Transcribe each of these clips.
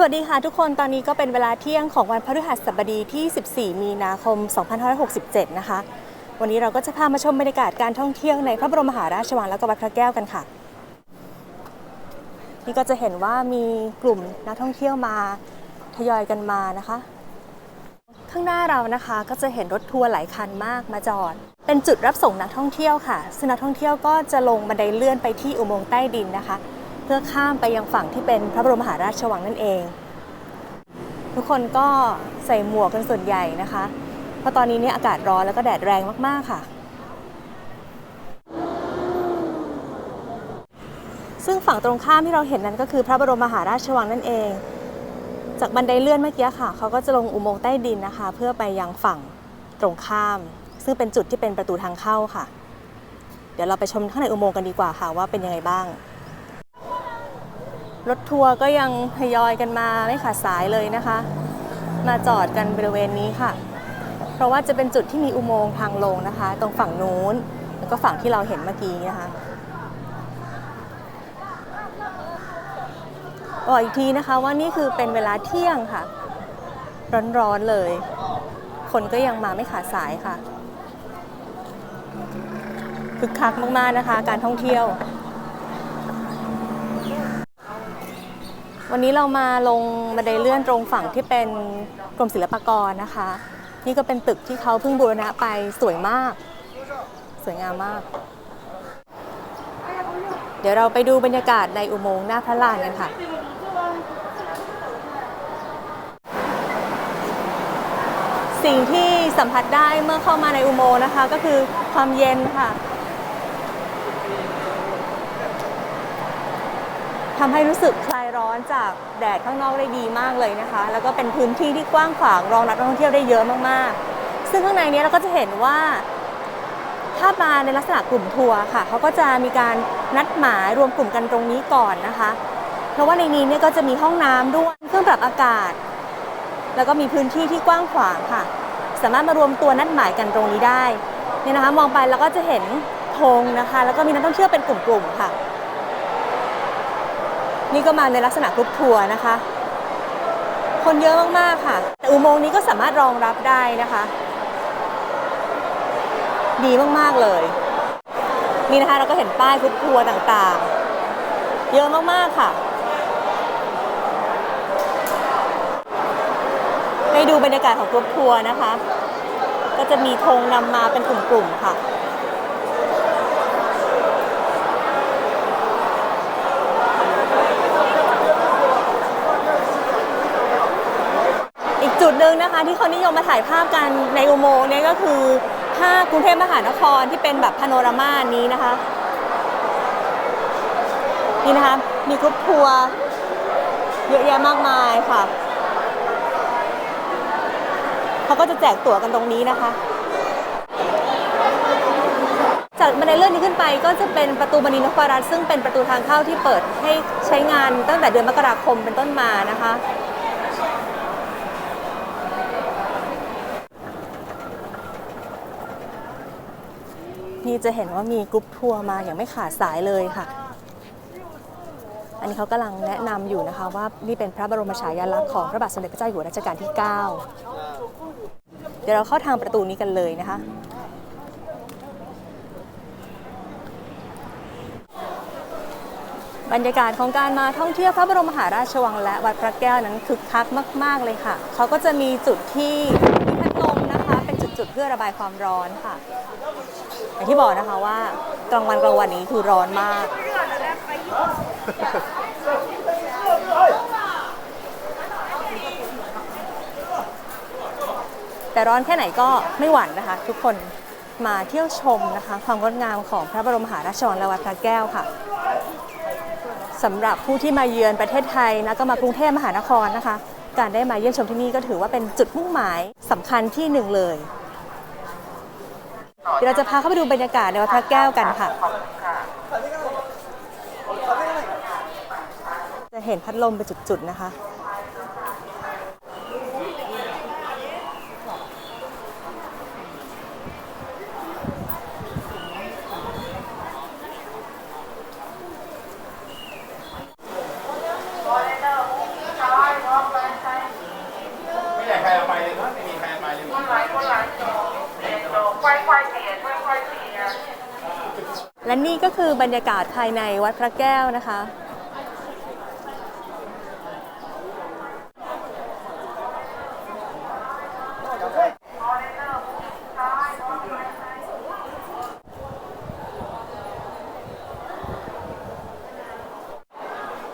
สวัสดีค่ะทุกคนตอนนี้ก็เป็นเวลาเที่ยงของวันพฤหัสบดีที่ 14 มีนาคม 2567 นะคะ วันนี้เราก็จะพามาชมบรรยากาศการท่องเที่ยวในพระบรมมหาราชวังและก็วัดพระแก้วกันค่ะ นี่ก็จะเห็นว่ามีกลุ่มนักท่องเที่ยวมาทยอยกันมานะคะ ข้างหน้าเรานะคะก็จะเห็นรถทัวร์หลายคันมากมาจอด เป็นจุดรับส่งนักท่องเที่ยวค่ะซึ่งนักท่องเที่ยวก็จะลงบันไดเลื่อนไปที่อุโมงค์ใต้ดินนะคะ พื่อข้ามไปยังฝั่งที่เป็นพระบรมมหาราชวังนั่นเอง ทุกคนก็ใส่หมวกกันส่วนใหญ่นะคะ เพราะตอนนี้เนี่ยอากาศร้อนแล้วก็แดดแรงมากๆค่ะ ซึ่งฝั่งตรงข้ามที่เราเห็นนั้นก็คือพระบรมมหาราชวังนั่นเอง จากบันไดเลื่อนเมื่อกี้ค่ะ เขาก็จะลงอุโมงค์ใต้ดินนะคะ เพื่อไปยังฝั่งตรงข้าม ซึ่งเป็นจุดที่เป็นประตูทางเข้าค่ะ เดี๋ยวเราไปชมข้างในอุโมงค์กันดีกว่าค่ะว่าเป็นยังไงบ้าง รถทัวร์ก็ยังทยอยกันมาไม่ขาดสายเลยนะคะ มาจอดกันบริเวณนี้ค่ะ เพราะว่าจะเป็นจุดที่มีอุโมงค์ทางลงนะคะ ตรงฝั่งนู้นแล้วก็ฝั่งที่เราเห็นเมื่อกี้นะคะบอกอีกทีนะคะว่านี่คือเป็นเวลาเที่ยงค่ะ ร้อนๆเลย คนก็ยังมาไม่ขาดสายค่ะคึกคักมากๆนะคะ การท่องเที่ยว วันนี้เรามาลงบันไดเลื่อนตรงฝั่งที่เป็นกรมศิลปากรนะคะ นี่ก็เป็นตึกที่เขาเพิ่งบูรณะไปสวยมาก สวยงามมาก เดี๋ยวเราไปดูบรรยากาศในอุโมงค์หน้าพระลานกันค่ะสิ่งที่สัมผัสได้เมื่อเข้ามาในอุโมงค์นะคะ ก็คือความเย็นค่ะทำให้รู้สึกคล ร้อนจากแดดข้างนอกได้ดีมากเลยนะคะ แล้วก็เป็นพื้นที่ที่กว้างขวางรองรับนักท่องเที่ยวได้เยอะมากๆ ซึ่งข้างในนี้เราก็จะเห็นว่าถ้ามาในลักษณะกลุ่มทัวร์ค่ะเขาก็จะมีการนัดหมายรวมกลุ่มกันตรงนี้ก่อนนะคะ เพราะว่าในนี้เนี่ยก็จะมีห้องน้ำด้วยเครื่องปรับอากาศ แล้วก็มีพื้นที่ที่กว้างขวางค่ะ สามารถมารวมตัวนัดหมายกันตรงนี้ได้เนี่ยนะคะ มองไปแล้วก็จะเห็นธงนะคะ แล้วก็มีนักท่องเที่ยวเป็นกลุ่มๆค่ะ นี่ก็มาในลักษณะกรุ๊ปทัวร์นะคะ คนเยอะมากๆค่ะ แต่อุโมงค์นี้ก็สามารถรองรับได้นะคะ ดีมากๆเลย นี่นะคะเราก็เห็นป้ายกรุ๊ปทัวร์ต่างๆ เยอะมากๆค่ะให้ดูบรรยากาศของกรุ๊ปทัวร์นะคะ ก็จะมีธงนำมาเป็นกลุ่มๆค่ะ อีกจุดหนึ่ งนะคะที่เขานิยมมาถ่ายภาพกันในอุโมงค์เนี่ยก็คือภาพกรุงเทพมหานครที่เป็นแบบพาโนรามานี้นะคะ นี่นะคะ มีกรุ๊ปทัวร์เยอะแยะมากมายค่ะ เขาก็จะแจกตั๋วกันตรงนี้นะคะ จากบันไดเลื่อนนี้ขึ้นไปก็จะเป็นประตูมณีนพรัตน์ซึ่งเป็นประตูทางเข้าที่เปิดให้ใช้งานตั้งแต่เดือนมกราคมเป็นต้นมานะคะ นี่จะเห็นว่ามีกรุ๊ปทัวร์มาอย่างไม่ขาดสายเลยค่ะ อันนี้เขากำลังแนะนำอยู่นะคะว่านี่เป็นพระบรมฉายาลักษณ์ของพระบาทสมเด็จพระเจ้าอยู่หัวรัชกาลที่ 9 เดี๋ยวเราเข้าทางประตูนี้กันเลยนะคะบรรยากาศของการมาท่องเที่ยวพระบรมมหาราชวังและวัดพระแก้วนั้นคึกคักมาก ๆ เลยค่ะ เขาก็จะมีจุดที่ จุดเพื่อระบายความร้อนค่ะอย่างที่บอกนะคะว่ากลางวันกลางวันนี้คือร้อนมากแต่ร้อนแค่ไหนก็ไม่หวั่นนะคะ ทุกคนมาเที่ยวชมนะคะ ความงดงามของพระบรมหาราชวังและวัดพระแก้วค่ะสำหรับผู้ที่มาเยือนประเทศไทยนะก็มากรุงเทพมหานครนะคะ การได้มาเยี่ยมชมที่นี่ก็ถือว่าเป็นจุดมุ่งหมายสำคัญที่หนึ่งเลย เดี๋ยวเราจะพาเข้าไปดูบรรยากาศในวัดพระแก้วกันค่ะ จะเห็นพัดลมเป็นจุดๆนะคะและนี่ก็ คือบรรยากาศภายในวัดพระแก้วนะคะ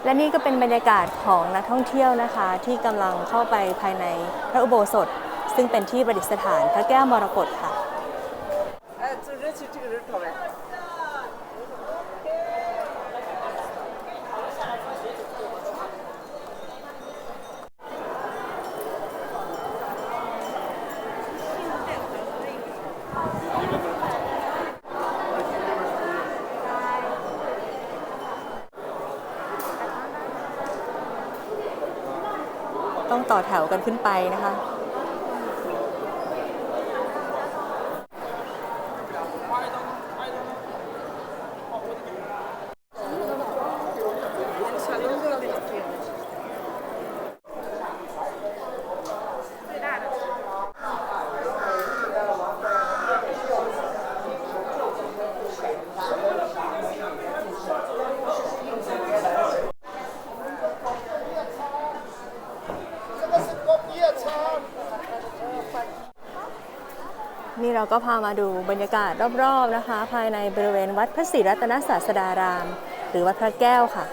และนี่ก็เป็นบรรยากาศของนักท่องเที่ยวนะคะ ที่กำลังเข้าไปภายในพระอุโบสถ ซึ่งเป็นที่ประดิษฐานพระแก้วมรกตค่ะ ต่อแถวกันขึ้นไปนะคะ ก็พามาดูบรรยากาศรอบๆนะคะ ภายในบริเวณวัดพระศรีรัตนศาสดาราม หรือวัดพระแก้วค่ะ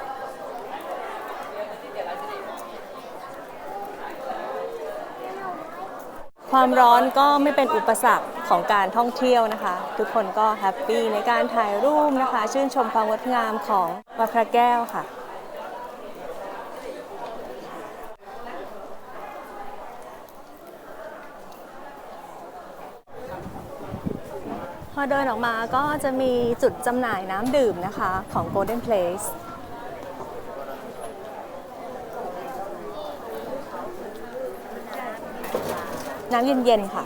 ความร้อนก็ไม่เป็นอุปสรรคของการท่องเที่ยวนะคะ ทุกคนก็แฮปปี้ในการถ่ายรูปนะคะ ชื่นชมความงดงามของวัดพระแก้วค่ะ อเดินออกมาก็จะมีจุดจำหน่ายน้ำดื่มนะคะของ Golden Place น้ำเย็น ๆ ค่ะ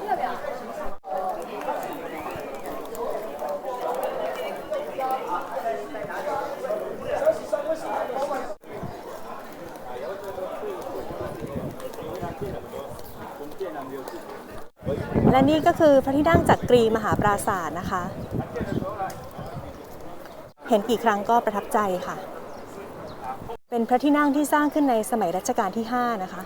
และนี่ก็คือพระที่นั่งจักรีมหาปราสาทนะคะ เห็นกี่ครั้งก็ประทับใจค่ะ เป็นพระที่นั่งที่สร้างขึ้นในสมัยรัชกาลที่ 5 นะคะ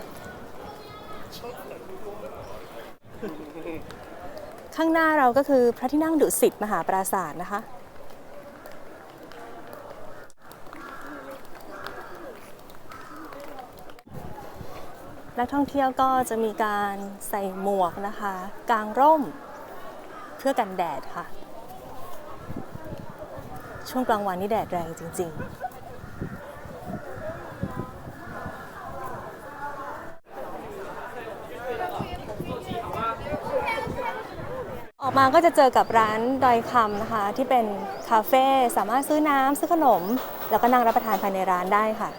ข้างหน้าเราก็คือพระที่นั่งดุสิตมหาปราสาทนะคะ นักท่องเที่ยวก็จะมีการใส่หมวกนะคะกางร่มเพื่อกันแดดค่ะ ช่วงกลางวันนี่แดดแรงจริง ๆออกมาก็จะเจอกับร้านดอยคำนะคะ ที่เป็นคาเฟ่สามารถซื้อน้ำซื้อขนม แล้วก็นั่งรับประทานภายในร้านได้ค่ะ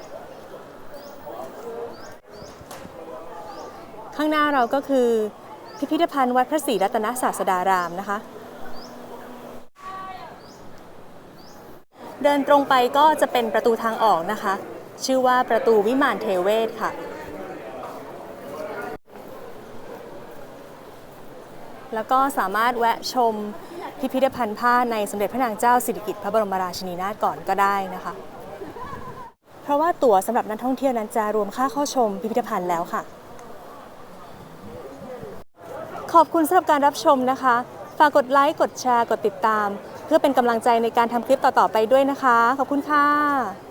ข้างหน้าเราก็คือพิพิธภัณฑ์วัดพระศรีรัตนศาสดารามนะคะ เดินตรงไปก็จะเป็นประตูทางออกนะคะ ชื่อว่าประตูวิมานเทเวศค่ะ แล้วก็สามารถแวะชมพิพิธภัณฑ์ผ้าในสมเด็จพระนางเจ้าสิริกิติ์พระบรมราชินีนาถก่อนก็ได้นะคะ เพราะว่าตั๋วสำหรับนักท่องเที่ยวนั้นจะรวมค่าเข้าชมพิพิธภัณฑ์แล้วค่ะ ขอบคุณสำหรับการรับชมนะคะ ฝากกดไลค์ กดแชร์ กดติดตาม เพื่อเป็นกำลังใจในการทำคลิปต่อๆไปด้วยนะคะ ขอบคุณค่ะ